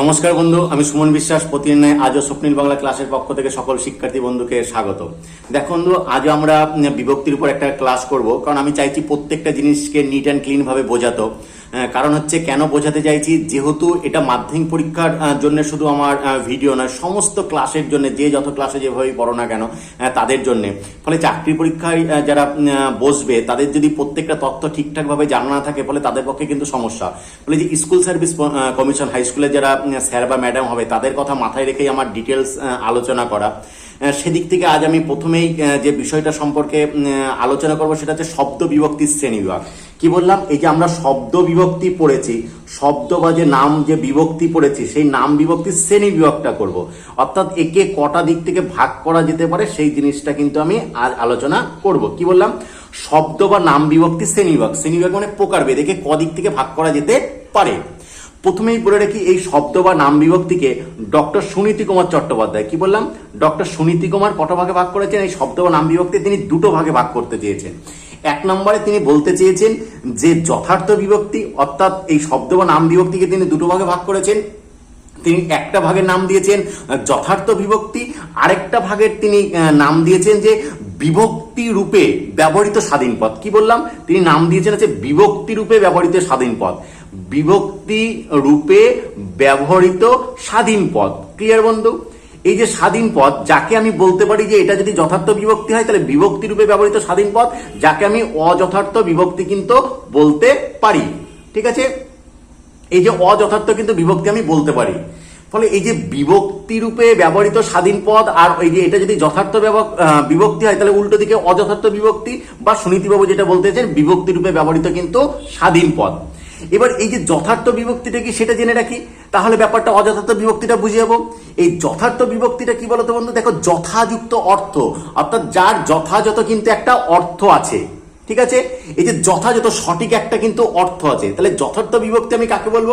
নমস্কার বন্ধু, আমি সুমন বিশ্বাস। প্রতিদিন আজও স্বপ্নীল বাংলা ক্লাসের পক্ষ থেকে সকল শিক্ষার্থী বন্ধুকে স্বাগত। দেখো বন্ধু, আজও আমরা বিভক্তির উপর একটা ক্লাস করব, কারণ আমি চাইছি প্রত্যেকটা জিনিসকে নিট অ্যান্ড ক্লিনভাবে বোঝাতো। কারণ হচ্ছে কেন বোঝাতে চাইছি, যেহেতু এটা মাধ্যমিক পরীক্ষার জন্য শুধু আমার ভিডিও নয়, সমস্ত ক্লাসের জন্য, যে যত ক্লাসে যেভাবেই পড়ো না কেন তাদের জন্য। ফলে চাকরি পরীক্ষায় যারা বসবে, তাদের যদি প্রত্যেকটা তথ্য ঠিকঠাকভাবে জানা না থাকে, ফলে তাদের পক্ষে কিন্তু সমস্যা। ফলে যে স্কুল সার্ভিস কমিশন হাই স্কুলে যারা স্যার বা ম্যাডাম হবে, তাদের কথা মাথায় রেখেই আমার ডিটেলস আলোচনা করা। সেদিক থেকে আজ আমি প্রথমেই যে বিষয়টা সম্পর্কে আলোচনা করব, সেটা হচ্ছে শব্দ বিভক্তির শ্রেণি বিভাগ। কি বললাম? এই যে আমরা শব্দ বিভক্তি পড়েছি, শব্দ বা যে নাম যে বিভক্তি পড়েছি, সেই নাম বিভক্তি শ্রেণি বিভাগটা করব। অর্থাৎ একে কটা দিক থেকে ভাগ করা যেতে পারে, সেই জিনিসটা কিন্তু আমি আর আলোচনা করব। কি বললাম? শব্দ বা নাম বিভক্তি শ্রেণি বিভাগ। শ্রেণি বিভাগ মানে প্রকারভেদ, একে কদিক থেকে ভাগ করা যেতে পারে। প্রথমেই বলে রাখি, এই শব্দ বা নাম বিভক্তিকে ডক্টর সুনীতি কুমার চট্টোপাধ্যায়, কি বললাম? ডক্টর সুনীতি কুমার কত ভাগে ভাগ করেছেন? এই শব্দ বা নাম বিভক্তি তিনি দুটো ভাগে ভাগ করতে চেয়েছেন। এক নম্বরে তিনি বলতে চেয়েছেন যে যথার্থ বিভক্তি, অর্থাৎ এই শব্দ বা নাম বিভক্তিকে তিনি দুটো ভাগে ভাগ করেছেন। তিনি একটা ভাগের নাম দিয়েছেন যথার্থ বিভক্তি। আরেকটা ভাগের তিনি নাম দিয়েছেন যে বিভক্তি রূপে ব্যবহৃত স্বাধীন পদ কি বললাম? তিনি নাম দিয়েছেন হচ্ছে বিভক্তি রূপে ব্যবহৃত স্বাধীন পদ বিভক্তি রূপে ব্যবহৃত স্বাধীন পদ ক্লিয়ার বন্ধু? এই যে স্বাধীন পদ যাকে আমি বলতে পারি যে এটা যদি যথার্থ বিভক্তি হয়, তাহলে বিভক্তি রূপে ব্যবহৃত স্বাধীন পদ যাকে আমি অযথার্থ বিভক্তি কিন্তু বলতে পারি। ঠিক আছে? এই যে অযথার্থ কিন্তু বিভক্তি আমি বলতে পারি। ফলে এই যে বিভক্তি রূপে ব্যবহৃত স্বাধীন পদ আর এই যে এটা যদি যথার্থ বিভক্তি হয়, তাহলে উল্টো দিকে অযথার্থ বিভক্তি বা সুনীতিবাবু যেটা বলতে চান বিভক্তি রূপে ব্যবহৃত কিন্তু স্বাধীন পদ এবার এই যে যথার্থ বিভক্তিটা কি সেটা জেনে রাখি? তাহলে ব্যাপারটা অযথার্থ বিভক্তিটা বুঝে যাব। এই যথার্থ বিভক্তিটা কি বলতো বন্ধু? দেখো, যথাযুক্ত অর্থ, অর্থাৎ যার যথাযথ কিন্তু একটা অর্থ আছে, ঠিক আছে? এই যে যথাযথ, সঠিক একটা কিন্তু অর্থ আছে। তাহলে যথার্থ বিভক্তি আমি কাকে বলব?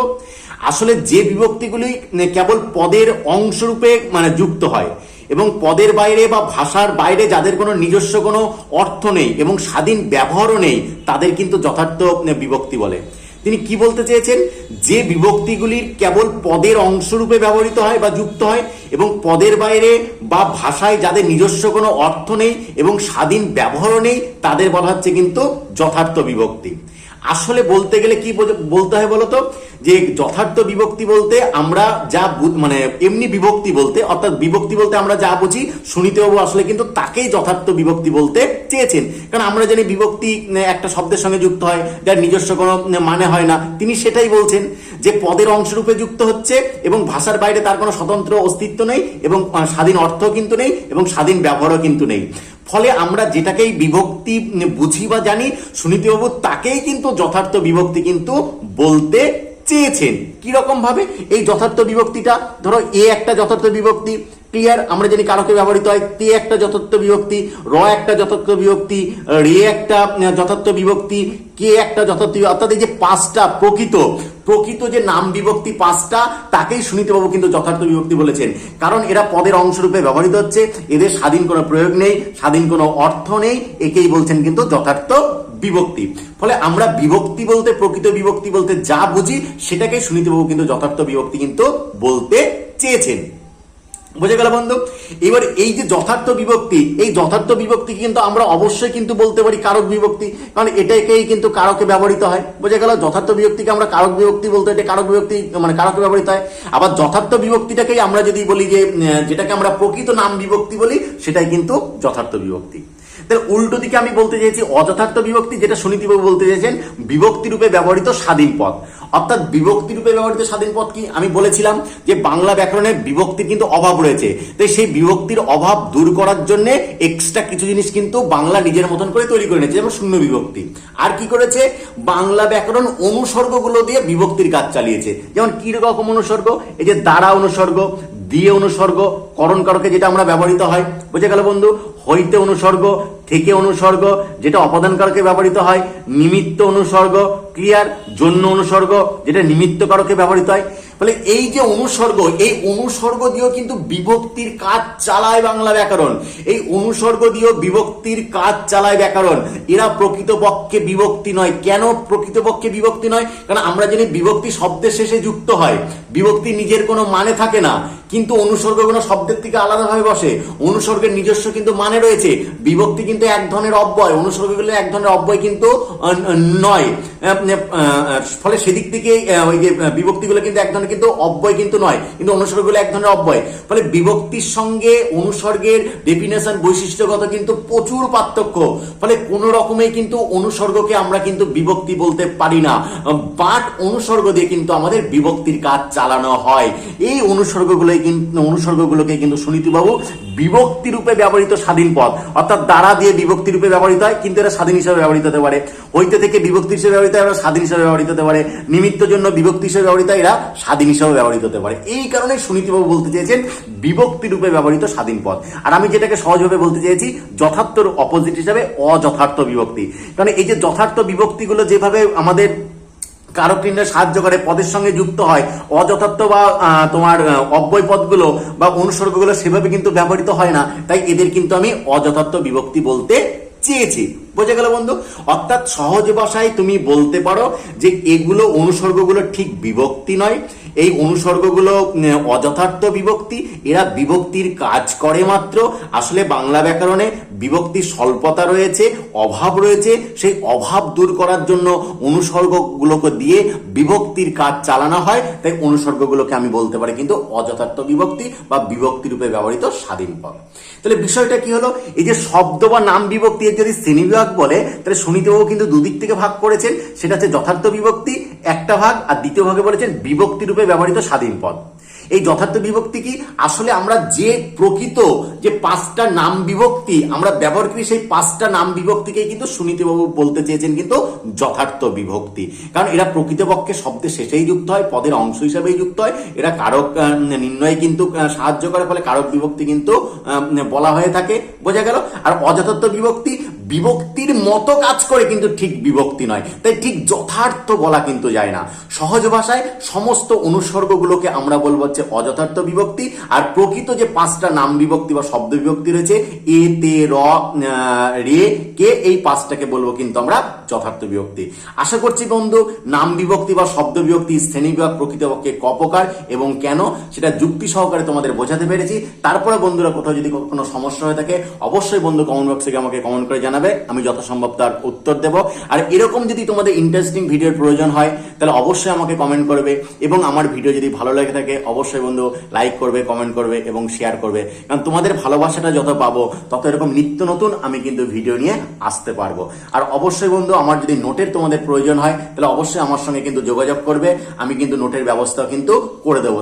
আসলে যে বিভক্তিগুলি কেবল পদের অংশরূপে মানে যুক্ত হয় এবং পদের বাইরে বা ভাষার বাইরে যাদের কোনো নিজস্ব কোনো অর্থ নেই এবং স্বাধীন ব্যবহারও নেই, তাদের কিন্তু যথার্থ বিভক্তি বলে। তিনি কি বলতে চেয়েছেন? যে বিভক্তিগুলির কেবল পদের অংশরূপে ব্যবহৃত হয় বা যুক্ত হয় এবং পদের বাইরে বা ভাষায় যাদের নিজস্ব কোনো অর্থ নেই এবং স্বাধীন ব্যবহারও নেই, তাদের বলা হচ্ছে কিন্তু যথার্থ বিভক্তি। আসলে বলতে গেলে কি বলতে হয় বলতো? যে যথার্থ বিভক্তি বলতে আমরা যা মানে এমনি বিভক্তি বলতে, অর্থাৎ বিভক্তি বলতে আমরা যা বুঝি সুনীতিবাবু আসলে কিন্তু তাকেই যথার্থ বিভক্তি বলতে চেয়েছেন। কারণ আমরা জানি বিভক্তি একটা শব্দের সঙ্গে যুক্ত হয়, যার নিজস্ব কোনো মানে হয় না। তিনি সেটাই বলছেন যে পদের অংশরূপে যুক্ত হচ্ছে এবং ভাষার বাইরে তার কোনো স্বতন্ত্র অস্তিত্ব নেই এবং স্বাধীন অর্থ কিন্তু নেই এবং স্বাধীন ব্যবহারও কিন্তু নেই। ফলে আমরা যেটাকেই বিভক্তি বুঝি বা জানি, সুনীতিবাবু তাকেই কিন্তু যথার্থ বিভক্তি কিন্তু বলতে চেয়েছেন। ভাবে এই যথার্থ বিভক্তিটা, ধরো, এ একটা যথার্থ বিভক্তি, ক্লিয়ার? আমরা জানি কারকে ব্যবহৃত হয়, তে একটা যথার্থ বিভক্তি, র একটা যথার্থ বিভক্তি, রে একটা যথার্থ বিভক্তি, কে একটা যথার্থ অর্থাৎ এই যে পাঁচটা প্রকৃত প্রকৃত যে নাম বিভক্তি পাঁচটা, তাকেই সুনীতিবাবু কিন্তু যথার্থ বিভক্তি বলেছেন। কারণ এরা পদের অংশরূপে ব্যবহৃত হচ্ছে, এদের স্বাধীন কোনো প্রয়োগ নেই, স্বাধীন কোনো অর্থ নেই, একেই বলছেন কিন্তু যথার্থ বিভক্তি। ফলে আমরা বিভক্তি বলতে, প্রকৃত বিভক্তি বলতে যা বুঝি সেটাকে সুনীতিবাবু কিন্তু যথার্থ বিভক্তি কিন্তু বলতে চেয়েছেন। বুঝে গেল বন্ধু? এবার এই যে যথার্থ বিভক্তি, এই যথার্থ বিভক্তি কিন্তু আমরা অবশ্যই কিন্তু বলতে পারি কারক বিভক্তি, কারণ এটাকেই কিন্তু কারকে ব্যবহৃত হয়। বুঝে গেল? যথার্থ বিভক্তিকে আমরা কারক বিভক্তি বলতে, এটা কারক বিভক্তি মানে কারকে ব্যবহৃত হয়। আবার যথার্থ বিভক্তিটাকেই আমরা যদি বলি যে যেটাকে আমরা প্রকৃত নাম বিভক্তি বলি, সেটাই কিন্তু যথার্থ বিভক্তি। তাহলে উল্টো দিকে আমি বলতে চাইছি, অযথার্থ বিভক্তি যেটা সুনীতিবাবু বলতে চাইছেন, বিভক্তি রূপে ব্যবহৃত স্বাধীন পদ অর্থাৎ বিভক্তি রূপে ব্যবহৃত স্বাধীন পদ কি? আমি বলেছিলাম যে বাংলা ব্যাকরণে বিভক্তির কিন্তু অভাব রয়েছে। তাই সেই বিভক্তির অভাব দূর করার জন্য এক্সট্রা কিছু জিনিস কিন্তু বাংলা নিজের মতন করে তৈরি করে নিয়েছে, যেমন শূন্য বিভক্তি। আর কি করেছে? বাংলা ব্যাকরণ অনুসর্গগুলো দিয়ে বিভক্তির কাজ চালিয়েছে। যেমন কি রকম অনুসর্গ? এই যে দ্বারা অনুসর্গ দিয়ে অনুসর্গ, করণ কারকে যেটা আমরা ব্যবহৃত হয়, বুঝে গেল বন্ধু? হইতে অনুসর্গ, থেকে অনুসর্গ, যেটা অপদান কারকে ব্যবহৃত হয়, নিমিত্ত অনুসর্গ ক্লিয়ার জন্য অনুসর্গ, যেটা নিমিত্ত কারকে ব্যবহৃত হয়। ফলে এই যে অনুসর্গ, এই অনুসর্গ দিয়েও কিন্তু বিভক্তির কাজ চালায় বাংলা ব্যাকরণ। এই অনুসর্গ দিয়েও বিভক্তির কাজ চালায় ব্যাকরণ। এরা প্রকৃতপক্ষে বিভক্তি নয়। কেন প্রকৃতপক্ষে বিভক্তি নয়? কারণ আমরা জানি বিভক্তি শব্দের শেষে যুক্ত হয়। বিভক্তি নিজের কোনো মানে থাকে না। কিন্তু অনুসর্গ কোনো শব্দের থেকে আলাদাভাবে বসে। অনুসর্গের নিজস্ব কিন্তু মানে রয়েছে। বিভক্তি কিন্তু এক ধরনের অব্যয়। অনুসর্গগুলো এক ধরনের অব্যয় কিন্তু নয়। ফলে সেদিক থেকে ওই যে বিভক্তিগুলো কিন্তু এক ধরনের কিন্তু অব্যয় কিন্তু নয়। কিন্তু অনুসর্গগুলো এক ধরনের অব্যয়। ফলে বিভক্তির সঙ্গে অনুসর্গের ডেফিনেশন বৈশিষ্ট্যগত কিন্তু প্রচুর পার্থক্য। ফলে কোনো রকমেই কিন্তু অনুসর্গকে আমরা কিন্তু বিভক্তি বলতে পারি না। বাট অনুসর্গ দিয়ে কিন্তু আমাদের বিভক্তির কাজ চালানো হয়। এই অনুসর্গগুলোই কিন্তু অনুসর্গগুলোকে কিন্তু সুনীতিবাবু বিভক্তি রূপে ব্যবহৃত স্বাধীন পদ অর্থাৎ দ্বারা দিয়ে বিভক্তি রূপে ব্যবহৃত হয়, কিন্তু এরা স্বাধীন হিসাবে ব্যবহৃত হতে পারে। হইতে থেকে বিভক্তি হিসেবে ব্যবহৃত হয় স্বাধীন হিসাবে ব্যবহৃত হতে পারে। নিমিত্ত জন্য বিভক্তি হিসেবে ব্যবহৃত এরা স্বাধীন হিসাবে ব্যবহৃত হতে পারে। এই কারণে সুনীতিবাবু বলতে চেয়েছেন, বিভক্তি রূপে ব্যবহৃত স্বাধীন পদ আর আমি যেটাকে সহজভাবে বলতে চেয়েছি যথার্থর অপোজিট হিসাবে অযথার্থ বিভক্তি। কারণ এই যে যথার্থ বিভক্তিগুলো যেভাবে আমাদের কারক নির্ণয়ে সাহায্য করে, পদের সঙ্গে যুক্ত হয়, অযথার্থ বা তোমার অব্যয় পদগুলো বা অনুসর্গগুলো সেভাবে কিন্তু ব্যবহৃত হয় না। তাই এদের কিন্তু আমি অযথার্থ বিভক্তি বলতে চেয়েছি। বোঝা গেল বন্ধু? অর্থাৎ সহজ ভাষায় তুমি বলতে পারো যে এগুলো অনুসর্গগুলো ঠিক বিভক্তি নয়। এই অনুসর্গগুলো অযথার্থ বিভক্তি, এরা বিভক্তির কাজ করে মাত্র। আসলে বাংলা ব্যাকরণে বিভক্তির স্বল্পতা রয়েছে, অভাব রয়েছে, সেই অভাব দূর করার জন্য অনুসর্গগুলোকে দিয়ে বিভক্তির কাজ চালানো হয়। তাই অনুসর্গগুলোকে আমি বলতে পারি কিন্তু অযথার্থ বিভক্তি বা বিভক্তি রূপে ব্যবহৃত স্বাধীন পদ। তাহলে বিষয়টা কি হলো? এই যে শব্দ বা নাম বিভক্তি যদি শ্রেণীবিভাগ বলে, তাহলে সুনীতিবাবু কিন্তু দুদিক থেকে ভাগ করেছেন। সেটা হচ্ছে যথার্থ বিভক্তি একটা ভাগ আর দ্বিতীয় ভাগে বলেছেন বিভক্তি রূপে ব্যবহৃত স্বাধীন পদ। এই যথার্থ বিভক্তি কি? আসলে আমরা যে প্রকৃত যে পাঁচটা নাম বিভক্তি, আমরা ব্যবহার করি সেই পাঁচটা নাম বিভক্তিকেই কিন্তু সুনীতিবাবু বলতে চেয়েছেন কিন্তু যথার্থ বিভক্তি। কারণ এরা প্রকৃতপক্ষে শব্দের শেষেই যুক্ত হয়, পদের অংশ হিসাবেই যুক্ত হয়। এরা কারক নির্ণয়ে কিন্তু সাহায্য করে, ফলে কারক বিভক্তি কিন্তু বলা হয়ে থাকে। বোঝা গেল? আর অযথার্থ বিভক্তি বিভক্তির মতো কাজ করে কিন্তু ঠিক বিভক্তি নয়। তাই ঠিক যথার্থ বলা কিন্তু যায় না। সহজ ভাষায় সমস্ত অনুসর্গগুলোকে আমরা বলব হচ্ছে অযথার্থ বিভক্তি আর প্রকৃত যে পাঁচটা নাম বিভক্তি বা শব্দ বিভক্তি রয়েছে, এ, তে, র রে, কে, এই পাঁচটাকে বলব কিন্তু আমরা যথার্থ বিভক্তি। আশা করছি বন্ধু, নাম বিভক্তি বা শব্দ বিভক্তি শ্রেণি বিভাগ প্রকৃতপক্ষে কপকার এবং কেন সেটা যুক্তি সহকারে তোমাদের বোঝাতে পেরেছি। তারপরে বন্ধুরা কোথাও যদি কোনো সমস্যা হয়ে থাকে, অবশ্যই বন্ধু কমেন্ট বক্সে আমাকে কমেন্ট করে জানাবে, আমি যথাসম্ভব তার উত্তর দেব। আর এরকম যদি তোমাদের ইন্টারেস্টিং ভিডিওর প্রয়োজন হয়, তাহলে অবশ্যই আমাকে কমেন্ট করবে এবং আমার ভিডিও যদি ভালো লেগে থাকে, অবশ্যই বন্ধু লাইক করবে কমেন্ট করবে এবং শেয়ার করবে। কারণ তোমাদের ভালোবাসাটা যত পাবো, তত এরকম নিত্য নতুন আমি কিন্তু ভিডিও নিয়ে আসতে পারব। আর অবশ্যই বন্ধু, আমার যদি নোটের তোমাদের প্রয়োজন হয়, তাহলে অবশ্যই আমার সঙ্গে কিন্তু যোগাযোগ করবে, আমি কিন্তু নোটের ব্যবস্থা কিন্তু করে দেবো।